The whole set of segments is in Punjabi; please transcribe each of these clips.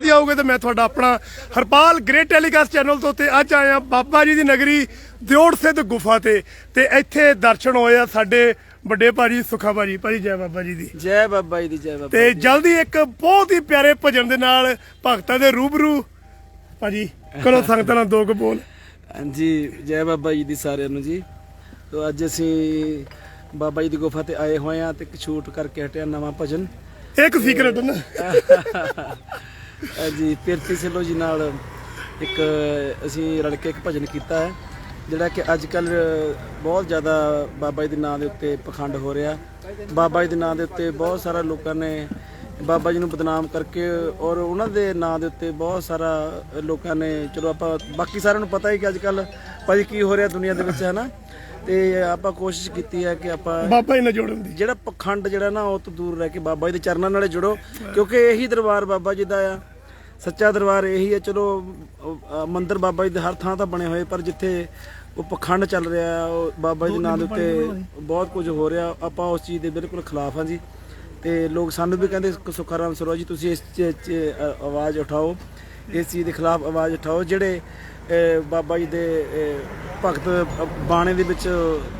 ਜੀ ਆਓਗੇ ਤੇ ਮੈਂ ਤੁਹਾਡਾ ਆਪਣਾ ਹਰਪਾਲ ਗ੍ਰੇਟ ਟੈਲੀਕਾਸਟ ਚੈਨਲ ਤੋਂ ਤੇ ਅੱਜ ਆਇਆ ਬਾਬਾ ਜੀ ਦੀ ਨਗਰੀ ਦਿਓੜ ਸਿੱਧ ਗੁਫਾ ਤੇ ਤੇ ਇੱਥੇ ਦਰਸ਼ਨ ਹੋਏ ਆ ਸਾਡੇ ਵੱਡੇ ਭਾਜੀ ਸੁਖਾ ਭਾਜੀ ਭਾਜੀ ਜੈ ਬਾਬਾ ਜੀ ਦੀ। ਜੈ ਬਾਬਾ ਜੀ ਦੀ ਜੈ ਬਾਬਾ ਤੇ ਜਲਦੀ ਇੱਕ ਬਹੁਤ ਹੀ ਪਿਆਰੇ ਭਜਨ ਦੇ ਨਾਲ ਭਗਤਾਂ ਦੇ ਰੂਬਰੂ ਭਾਜੀ ਕਰੋ ਸੰਗਤਾਂ ਨਾਲ ਦੋ ਕੁ ਬੋਲ। ਹਾਂਜੀ ਜੈ ਬਾਬਾ ਜੀ ਦੀ ਸਾਰਿਆਂ ਨੂੰ ਜੀ। ਤੋ ਅੱਜ ਅਸੀਂ ਬਾਬਾ ਜੀ ਦੀ ਗੁਫਾ ਤੇ ਆਏ ਹੋਏ ਆ ਤੇ ਇੱਕ ਸ਼ੂਟ ਕਰਕੇ ਹਟਿਆ ਨਵਾਂ ਭਜਨ। ਇੱਕ ਸੀਕ੍ਰੇਟ ਨਾ। ਜੀ ਪਿਰਤੀ ਸਿੱਲੋ ਜੀ ਨਾਲ ਇੱਕ ਅਸੀਂ ਰਲ ਕੇ ਇੱਕ ਭਜਨ ਕੀਤਾ ਹੈ ਜਿਹੜਾ ਕਿ ਅੱਜ ਕੱਲ ਬਹੁਤ ਜ਼ਿਆਦਾ ਬਾਬਾ ਜੀ ਦੇ ਨਾਂ ਦੇ ਉੱਤੇ ਪਖੰਡ ਹੋ ਰਿਹਾ। ਬਾਬਾ ਜੀ ਦੇ ਨਾਂ ਦੇ ਉੱਤੇ ਬਹੁਤ ਸਾਰਾ ਲੋਕਾਂ ਨੇ ਬਾਬਾ ਜੀ ਨੂੰ ਬਦਨਾਮ ਕਰਕੇ ਔਰ ਉਹਨਾਂ ਦੇ ਨਾਂ ਦੇ ਉੱਤੇ ਬਹੁਤ ਸਾਰਾ ਲੋਕਾਂ ਨੇ ਚਲੋ ਆਪਾਂ ਬਾਕੀ ਸਾਰਿਆਂ ਨੂੰ ਪਤਾ ਹੀ ਕਿ ਅੱਜ ਕੱਲ ਭਾਜੀ ਕੀ ਹੋ ਰਿਹਾ ਦੁਨੀਆ ਦੇ ਵਿੱਚ ਹੈ ਨਾ? ਤੇ ਆਪਾਂ ਕੋਸ਼ਿਸ਼ ਕੀਤੀ ਹੈ ਕਿ ਆਪਾਂ ਬਾਬਾ ਜੀ ਨਾਲ ਜੋੜਨ ਦੀ। ਜਿਹੜਾ ਪਖੰਡ ਜਿਹੜਾ ਨਾ ਉਹ ਤੋਂ ਦੂਰ ਰਹਿ ਕੇ ਬਾਬਾ ਜੀ ਦੇ ਚਰਨਾਂ ਨਾਲੇ ਜੁੜੋ ਕਿਉਂਕਿ ਇਹੀ ਦਰਬਾਰ ਬਾਬਾ ਜੀ ਦਾ ਆ। ਸੱਚਾ ਦਰਬਾਰ ਇਹੀ ਹੈ ਚਲੋ ਮੰਦਿਰ ਬਾਬਾ ਜੀ ਦੇ ਹਰ ਥਾਂ ਤਾਂ ਬਣੇ ਹੋਏ ਪਰ ਜਿੱਥੇ ਉਹ ਪਖੰਡ ਚੱਲ ਰਿਹਾ ਹੈ, ਉਹ ਬਾਬਾ ਜੀ ਦੇ ਨਾਂ ਦੇ ਉੱਤੇ ਬਹੁਤ ਕੁਝ ਹੋ ਰਿਹਾ ਆਪਾਂ ਉਸ ਚੀਜ਼ ਦੇ ਬਿਲਕੁਲ ਖਿਲਾਫ ਹਾਂ ਜੀ। ਤੇ ਲੋਕ ਸਾਨੂੰ ਵੀ ਕਹਿੰਦੇ ਸੁਖਾਰਾਮ ਸਰੋਜ ਜੀ ਤੁਸੀਂ ਇਸ ਆਵਾਜ਼ ਉਠਾਓ ਇਸ ਚੀਜ਼ ਦੇ ਖਿਲਾਫ ਆਵਾਜ਼ ਉਠਾਓ। ਜਿਹੜੇ ਬਾਬਾ ਜੀ ਦੇ ਭਗਤ ਬਾਣੇ ਦੇ ਵਿੱਚ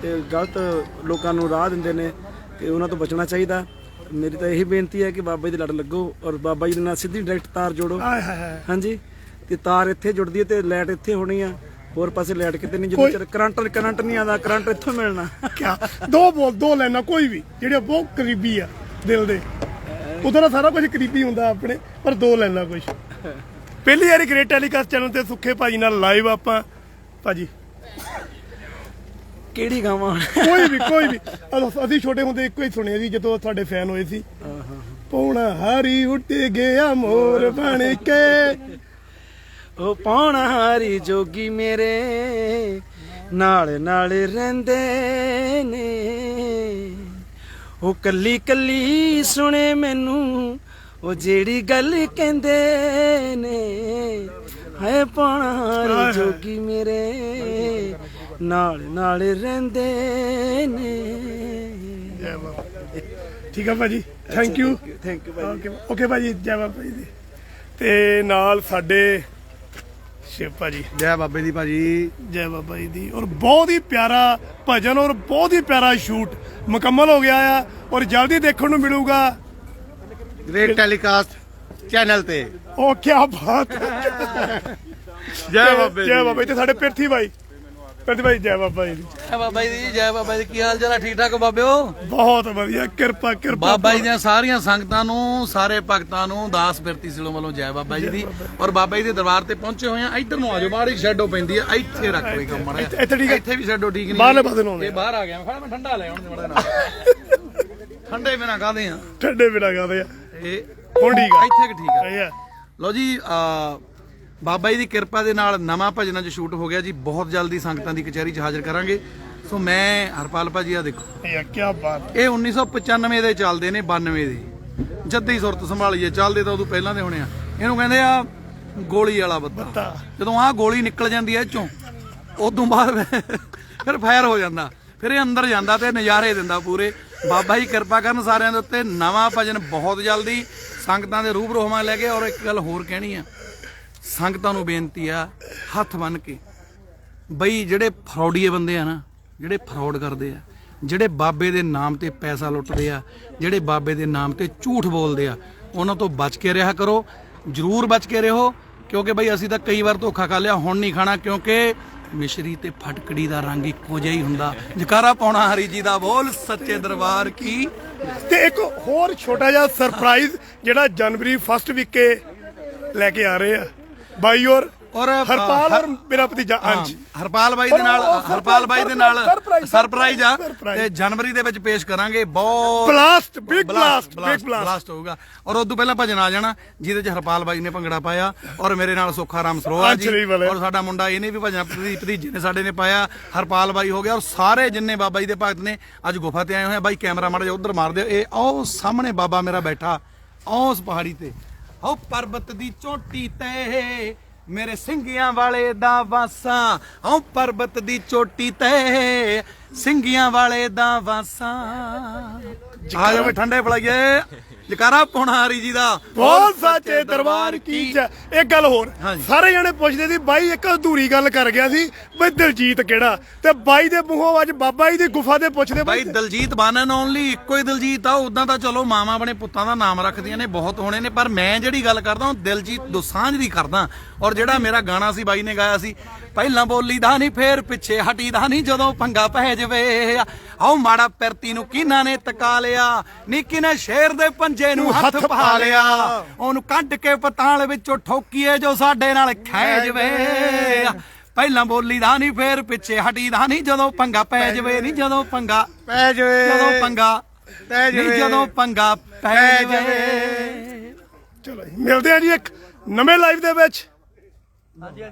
ਤੇ ਗਲਤ ਲੋਕਾਂ ਨੂੰ ਰਾਹ ਦਿੰਦੇ ਨੇ ਤੇ ਉਹਨਾਂ ਤੋਂ ਬਚਣਾ ਚਾਹੀਦਾ। ਮੇਰੀ ਤਾਂ ਇਹੀ ਬੇਨਤੀ ਹੈ ਕਿ ਬਾਬਾ ਜੀ ਦੇ ਲੜ ਲੱਗੋ ਔਰ ਬਾਬਾ ਜੀ ਦੇ ਨਾਲ ਸਿੱਧੀ ਡਾਇਰੈਕਟ ਤਾਰ ਜੋੜੋ। ਆਏ ਹਾਏ ਹਾਏ। ਹਾਂਜੀ? ਤੇ ਤਾਰ ਇੱਥੇ ਜੁੜਦੀ ਹੈ ਤੇ ਲਾਈਟ ਇੱਥੇ ਹੋਣੀ ਆ। ਹੋਰ ਪਾਸੇ ਲਾਈਟ ਕਿਤੇ ਨਹੀਂ ਜਦੋਂ ਚਿਰ ਕਰੰਟ ਕਰੰਟ ਨਹੀਂ ਆਉਂਦਾ ਕਰੰਟ ਇੱਥੋਂ ਮਿਲਣਾ। ਕਿਆ? ਦੋ ਬੋਲ ਦੋ ਲੈਣਾ ਕੋਈ ਵੀ ਜਿਹੜੇ ਬਹੁਤ ਕਰੀਬੀ ਆ ਦਿਲ ਦੇ। ਉਧਰ ਸਾਰਾ ਕੁਝ ਕਰੀਬੀ ਹੁੰਦਾ ਆਪਣੇ ਪਰ ਦੋ ਲੈਣਾ ਕੁਝ ਪਹਿਲੀ ਵਾਰੀ ਗ੍ਰੇਟ ਟੈਲੀਕਾਸਟ ਚੈਨਲ ਤੇ ਸੁੱਖੇ ਭਾਜੀ ਨਾਲ ਲਾਈਵ ਆਪਾਂ। ਭਾਜੀ। ਕਿਹੜੀ ਗਾਵਾਂ? ਕੋਈ ਵੀ ਕੋਈ ਵੀ। ਅਸ- ਅਸੀਂ ਛੋਟੇ ਹੁੰਦੇ ਇੱਕੋ ਹੀ ਸੁਣਿਆ ਸੀ ਜਦੋਂ ਤੁਹਾਡੇ ਫੈਨ ਹੋਏ ਸੀ। ਪੌਣਾ ਹਾਰੀ ਉੱਟ ਗਿਆ ਮੋਰ ਬਣ ਕੇ। ਉਹ ਪਾਉਣਾ ਹਾਰੀ ਜੋਗੀ ਮੇਰੇ ਨਾਲ ਨਾਲ ਰਹਿੰਦੇ ਨੇ। ਉਹ ਕੱਲੀ ਕੱਲੀ ਸੁਣੇ ਮੈਨੂੰ ਉਹ ਜਿਹੜੀ ਗੱਲ ਕਹਿੰਦੇ ਨੇ। ਹੈ ਪਾਉਣਾ ਹਾਰੀ ਜੋਗੀ ਮੇਰੇ ਨਾਲ ਨਾਲ ਰਹਿੰਦੇ ਨੇ। ਜੈ ਬਾਬਾ ਠੀਕ ਆ ਭਾਜੀ? ਥੈਂਕ ਯੂ ਥੈਂਕ ਯੂ ਭਾਈ ਓਕੇ ਓਕੇ ਭਾਜੀ। ਜੈ ਬਾਬਾ ਜੀ ਦੀ। ਤੇ ਨਾਲ ਸਾਡੇ ਸ਼ਿਵ ਭਾਜੀ। ਜੈ ਬਾਬੇ ਦੀ ਭਾਜੀ। ਜੈ ਬਾਬਾ ਜੀ ਦੀ। ਔਰ ਬਹੁਤ ਹੀ ਪਿਆਰਾ ਭਜਨ ਔਰ ਬਹੁਤ ਹੀ ਪਿਆਰਾ ਸ਼ੂਟ ਮੁਕੰਮਲ ਹੋ ਗਿਆ ਆ। ਔਰ ਜਲਦੀ ਦੇਖਣ ਨੂੰ ਮਿਲੂਗਾ। ਗ੍ਰੇਟ ਟੈਲੀਕਾਸਟ ਚੈਨਲ ਤੇ। ਉਹ ਕੀ ਬਾਤ ਜੈ ਬਾਬੇ ਜੈ ਬਾਬਾ ਜੀ ਤੇ ਸਾਡੇ ਪਿਰਥੀ ਭਾਈ। ਪਿਰਥੀ ਭਾਈ ਜੈ ਬਾਬਾ ਜੀ ਦੀ। ਜੈ ਬਾਬਾ ਜੀ ਦੀ ਜੈ ਬਾਬਾ ਜੀ ਕੀ ਹਾਲ ਚਾਲ ਆ? ਠੀਕ ਠਾਕ ਬਾਬਿਓ? ਬਹੁਤ ਵਧੀਆ ਕਿਰਪਾ ਕਿਰਪਾ ਬਾਬਾ ਜੀ ਦੀਆਂ ਸਾਰੀਆਂ ਸੰਗਤਾਂ ਨੂੰ ਸਾਰੇ ਭਗਤਾਂ ਨੂੰ ਦਾਸ ਬਿਰਤੀ ਸਿਲੋਂ ਵੱਲੋਂ ਜੈ ਬਾਬਾ ਜੀ ਦੀ। ਔਰ ਬਾਬਾ ਜੀ ਦੇ ਦਰਬਾਰ ਤੇ ਪਹੁੰਚੇ ਹੋਏ ਆ। ਇੱਧਰ ਨੂੰ ਆਜੋ ਬਾਹਰ ਸ਼ੈਡੋ ਪੈਂਦੀ ਆ। ਇੱਥੇ ਰੱਖ ਲਈ ਕੰਮ ਮੜਾ ਇੱਥੇ- ਇੱਥੇ ਠੀਕ ਹੈ। ਇੱਥੇ ਵੀ ਸ਼ੈਡੋ ਠੀਕ ਨਹੀਂ। ਬਾਹਰਲੇ ਪਾਸੇ ਨੂੰ ਆਉਂਦੇ ਇਹ ਬਾਹਰ ਆ ਗਿਆ। ਮੈਂ ਖੜਾ ਮੈਂ ਠੰਡਾ ਲੈ ਆਉਣ ਮੜਾ ਨਾਲ। ਠੰਡੇ ਬਿਨਾ ਕਾਦੇ ਆ? ਠੰਡੇ ਬਿਨਾ ਗਾਦੇ ਆ? ਇਹ ਹੁਣ ਠੀਕ ਆ। ਇੱਥੇ ਕਿ ਠੀਕ ਆ। ਆ। ਲਓ ਜੀ ਆ ਬਾਬਾ ਜੀ ਦੀ ਕਿਰਪਾ ਦੇ ਨਾਲ ਨਵਾਂ ਭਜਨਾਂ 'ਚ ਸ਼ੂਟ ਹੋ ਗਿਆ ਜੀ। ਬਹੁਤ ਜਲਦੀ ਸੰਗਤਾਂ ਦੀ ਕਚਹਿਰੀ 'ਚ ਹਾਜ਼ਰ ਕਰਾਂਗੇ। ਸੋ ਮੈਂ ਹਰਪਾਲ ਭਾਜੀ ਆ ਦੇਖੋ। ਇਹ ਕੀ ਬਾਤ। ਇਹ 1995 ਦੇ ਚੱਲਦੇ ਨੇ 92 ਦੇ। ਜਦ ਹੀ ਸੁਰਤ ਸੰਭਾਲੀਏ ਚੱਲਦੇ ਤਾਂ ਉਦੋਂ ਪਹਿਲਾਂ ਦੇ ਹੋਣੇ ਆ। ਇਹਨੂੰ ਕਹਿੰਦੇ ਆ ਗੋਲੀ ਵਾਲਾ ਬੱਤਾ। ਜਦੋਂ ਆਹ ਗੋਲੀ ਨਿਕਲ ਜਾਂਦੀ ਐ ਇਹ ਚੋਂ ਉਦੋਂ ਬਾਅਦ ਫਿਰ ਫਾਇਰ ਹੋ ਜਾਂਦਾ। ਫਿਰ ਇਹ ਅੰਦਰ ਜਾਂਦਾ ਤੇ ਨਜ਼ਾਰੇ ਦਿੰਦਾ ਪੂਰੇ। ਬਾਬਾ ਜੀ ਕਿਰਪਾ ਕਰਨ ਸਾਰਿਆਂ ਦੇ ਉੱਤੇ। ਨਵਾਂ ਭਜਨ ਬਹੁਤ ਜਲਦੀ ਸੰਗਤਾਂ ਦੇ ਰੂਪ ਰੋਹਮਾ ਲੈ ਕੇ। ਔਰ ਇੱਕ ਗੱਲ ਹੋਰ ਕਹਿਣੀ ਆ। ਸੰਗਤਾਂ ਨੂੰ ਬੇਨਤੀ ਆ, ਹੱਥ ਬੰਨ ਕੇ। ਬਈ ਜਿਹੜੇ ਫਰੌਡੀਏ ਬੰਦੇ ਆ ਨਾ, ਜਿਹੜੇ ਫਰਾਡ ਕਰਦੇ ਆ, ਜਿਹੜੇ ਬਾਬੇ ਦੇ ਨਾਮ ਤੇ ਪੈਸਾ ਲੁੱਟਦੇ ਆ, ਜਿਹੜੇ ਬਾਬੇ ਦੇ ਨਾਮ ਤੇ ਝੂਠ ਬੋਲਦੇ ਆ, ਉਹਨਾਂ ਤੋਂ ਬਚ ਕੇ ਰਿਹਾ ਕਰੋ, ਜਰੂਰ ਬਚ ਕੇ ਰਹੋ, ਕਿਉਂਕਿ ਬਈ ਅਸੀਂ ਤਾਂ ਕਈ ਵਾਰ ਧੋਖਾ ਖਾ ਲਿਆ, ਹੁਣ ਨਹੀਂ ਖਾਣਾ, ਕਿਉਂਕਿ ਮਿਸ਼ਰੀ ਤੇ ਫਟਕੜੀ ਦਾ ਰੰਗ ਇੱਕੋ ਜਿਹਾ ਹੀ ਹੁੰਦਾ। ਜਕਾਰਾ ਪਾਉਣਾ ਹਰੀ ਜੀ ਦਾ ਬੋਲ, ਸੱਚੇ ਦਰਬਾਰ ਕੀ? ਤੇ ਇੱਕ ਹੋਰ ਛੋਟਾ ਜਿਹਾ ਸਰਪ੍ਰਾਈਜ਼ ਜਿਹੜਾ ਜਨਵਰੀ ਫਸਟ ਵੀਕੇ ਲੈ ਕੇ ਆ ਰਹੇ ਆ। ਬਾਈ ਔਰ ਔਰ ਹਰਪਾਲ ਔਰ ਮੇਰਾ ਭਤੀਜਾ ਅੰਸ਼ ਹਰਪਾਲ ਬਾਈ ਦੇ ਨਾਲ ਹਰਪਾਲ ਬਾਈ ਦੇ ਨਾਲ ਸਰਪ੍ਰਾਈਜ਼ ਆ। ਤੇ ਜਨਵਰੀ ਦੇ ਵਿੱਚ ਪੇਸ਼ ਕਰਾਂਗੇ ਬਹੁਤ blast big blast big blast ਹੋਊਗਾ। ਔਰ ਉਦੋਂ ਪਹਿਲਾਂ ਭਜਨ ਆ ਜਾਣਾ ਜਿਹਦੇ ਚ ਹਰਪਾਲ ਬਾਈ ਨੇ ਭੰਗੜਾ ਪਾਇਆ ਔਰ ਮੇਰੇ ਨਾਲ ਸੁੱਖਾ ਰਾਮ ਸਰੋਆ ਜੀ। ਔਰ ਸਾਡਾ ਮੁੰਡਾ ਇਹਨੇ ਵੀ ਭਜਨ ਭਤੀ- ਭਤੀਜੇ ਨੇ ਸਾਡੇ ਨੇ ਪਾਇਆ ਹਰਪਾਲ ਬਾਈ ਹੋ ਗਿਆ। ਔਰ ਸਾਰੇ ਜਿੰਨੇ ਬਾਬਾ ਜੀ ਦੇ ਭਗਤ ਨੇ ਅੱਜ ਗੁਫਾ ਤੇ ਆਏ ਹੋਏ ਆ। ਬਾਈ ਕੈਮਰਾ ਮਾੜਾ ਜਿਹਾ ਉਧਰ ਮਾਰ ਦਿਓ। ਇਹ ਉਹ ਸਾਹਮਣੇ ਬਾਬਾ ਮੇਰਾ ਬੈਠਾ ਉਸ ਪਹਾੜੀ ਤੇ। ਉਹ ਪਰਬਤ ਦੀ ਚੋਟੀ ਤੇ। ਮੇਰੇ ਸਿੰਘਿਆਂ ਵਾਲੇ ਦਾ ਵਾਸਾ ਉਹ ਪਰਬਤ ਦੀ ਚੋਟੀ ਤੇ। ਸਿੰਘਿਆਂ ਵਾਲੇ ਦਾ ਵਾਸਾ। ਆ ਜਾਓ ਠੰਡੇ ਪਲਾਈਏ ਜਕਾਰਾ ਪਾਉਣਾ ਹਰੀ ਜੀ ਦਾ। ਬੋਲ ਸੱਚੇ ਦਰਬਾਰ ਕੀ ਜੈ ਇੱਕ ਗੱਲ ਹੋਰ। ਹਾਂਜੀ। ਸਾਰੇ ਜਣੇ ਪੁੱਛਦੇ ਸੀ ਬਾਈ ਇੱਕ ਅਧੂਰੀ ਗੱਲ ਕਰ ਗਿਆ ਸੀ ਬਈ ਦਿਲਜੀਤ ਕਿਹੜਾ? ਤੇ ਬਾਈ ਦੇ ਮੂੰਹੋਂ ਅੱਜ ਬਾਬਾ ਜੀ ਦੀ ਗੁਫਾ ਦੇ ਪੁੱਛਦੇ ਬਾਈ ਦਲਜੀਤ ਬਾਨਨ ਓਨਲੀ ਇੱਕੋ ਹੀ ਦਲਜੀਤ ਆ ਉਦਾਂ ਤਾਂ ਚਲੋ ਮਾਵਾਂ ਆਪਣੇ ਪੁੱਤਾਂ ਦਾ ਨਾਮ ਰੱਖਦੀਆਂ ਨੇ ਬਹੁਤ ਹੋਣੇ ਨੇ ਪਰ ਮੈਂ ਜਿਹੜੀ ਗੱਲ ਕਰਦਾ ਹਾਂ ਦਿਲਜੀਤ ਦੋਸਾਂਝ ਦੀ ਕਰਦਾ ਔਰ ਜਿਹੜਾ ਮੇਰਾ ਗਾਣਾ ਸੀ ਬਾਈ ਨੇ ਗਾਇਆ ਸੀ ਪਹਿਲਾਂ ਬੋਲੀ ਦਾ ਨਹੀਂ ਫੇਰ ਪਿੱਛੇ ਹਟੀ ਦਾ ਨਹੀਂ ਜਦੋਂ ਪੰਗਾ ਪੈ ਜਵੇ ਆਓ ਮਾੜਾ ਪਿਰਤੀ ਨੂੰ ਕਿਨਾਂ ਨੇ ਤਕਾ ਲਿਆ ਨਿੱਕੀ ਨੇ ਸ਼ੇਰ ਦੇ ਪੰਜੇ ਨੂੰ ਹੱਥ ਪਾ ਲਿਆ। ਉਹਨੂੰ ਕੱਢ ਕੇ ਪਤਾਲ ਵਿੱਚੋਂ ਠੋਕੀਏ ਜੋ ਸਾਡੇ ਨਾਲ ਖੈ ਜਵੇ। ਪਹਿਲਾਂ ਬੋਲੀ ਦਾ ਨਹੀਂ ਫੇਰ ਪਿੱਛੇ ਹਟੀ ਦਾ ਨਹੀਂ। ਜਦੋਂ ਪੰਗਾ ਪੈ ਜਵੇ ਨਹੀਂ ਜਦੋਂ ਪੰਗਾ ਪੈ ਜਵੇ। ਜਦੋਂ ਪੰਗਾ ਪੈ ਨਹੀਂ ਜਵੇ। ਜਦੋਂ ਪੰਗਾ ਪੈ ਪੈ ਜਵੇ। ਚਲੋ ਜੀ, ਮਿਲਦੇ ਆ ਜੀ ਇੱਕ ਨਵੇਂ ਲਾਈਵ ਦੇ ਵਿੱਚ।